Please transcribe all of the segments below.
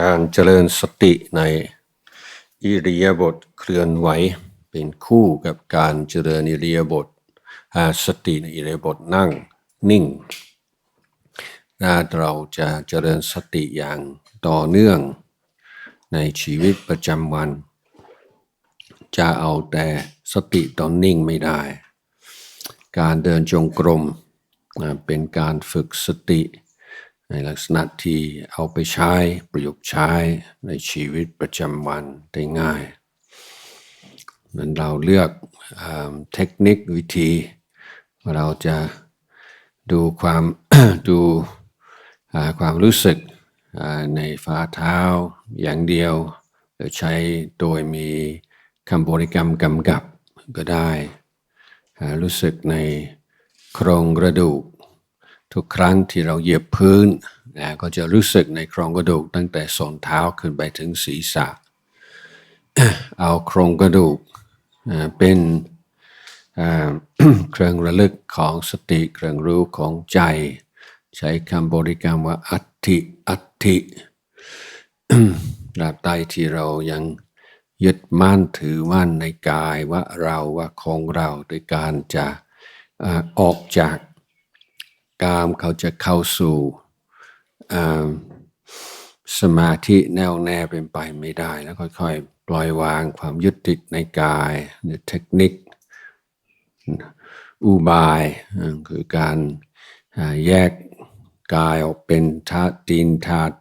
การเจริญสติในอิริยาบถเคลื่อนไหวเป็นคู่กับการเจริญอิริยาบถสติในอิริยาบถนั่งนิ่งถ้าเราจะเจริญสติอย่างต่อเนื่องในชีวิตประจำวัน จะเอาแต่สติตอนนิ่งไม่ได้ การเดินจงกรมเป็นการฝึกสติ ในลักษณะที่เอาไปใช้ประยุกต์ใช้ในชีวิตประจำวันได้ง่ายนั้นเราเลือกอ่าเทคนิควิธี ว่าเราจะดูความดูความรู้สึกในฝ่าเท้าอย่างเดียว หรือใช้โดยมีคำบริกรรมกำกับก็ได้ รู้สึกในโครงกระดูก ทุกครั้งที่เราเหยียบพื้นนะก็จะรู้สึกในโครงกระดูกตั้งแต่ส้นเท้าขึ้นไปถึงศีรษะ เอาโครงกระดูกเป็นเครื่องระลึกของสติเครื่องรู้ของใจ ใช้คำบริกรรมว่าอัติอัตถิตราบใดที่เรายังยึดมั่นถือมั่นในกายว่าเราว่าของเราโดยการจะออกจาก กามเขาจะเข้าสู่สมาธิแน่วแน่เป็นไปไม่ได้ แล้วค่อยๆปล่อยวางความยึดติดในกายในเทคนิค อุบายคือการแยกกายออกเป็นธาตุดินธาตุ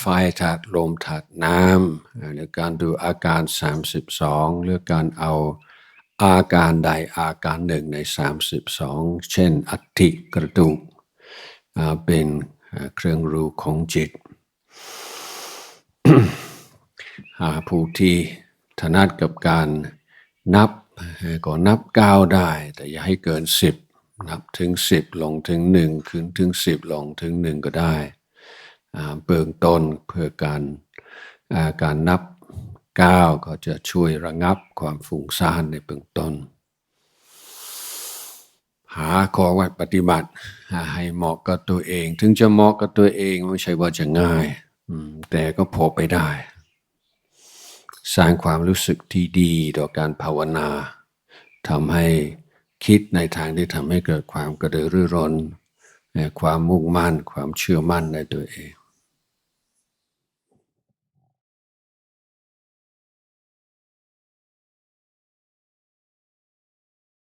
ไฟธาตุลมธาตุน้ำหรือการดูอาการ 32 หรือการเอา อาการใดอาการหนึ่งใน 32 เช่น อัฐิกระดูกเป็นเครื่องรู้ของจิต หาผู้ที่ถนัดกับการนับก่อก็นับก้าวได้ แต่อย่าให้เกินสิบนับถึงสิบลงถึงหนึ่งขึ้นถึงสิบลงถึงหนึ่งก็ได้เบื้องต้นเพื่อการการนับ ก้าก็จะช่วยระงับความฟุ้งซ่านในเบื้องต้น หาข้อวัดปฏิบัติให้เหมาะกับตัวเอง ถึงจะเหมาะกับตัวเองไม่ใช่ว่าจะง่าย แต่ก็พอไปได้ สร้างความรู้สึกที่ดีต่อการภาวนาทำให้คิดในทางที่ทำให้เกิดความกระตือรือร้นความมุ่งมั่น ความเชื่อมั่นในตัวเอง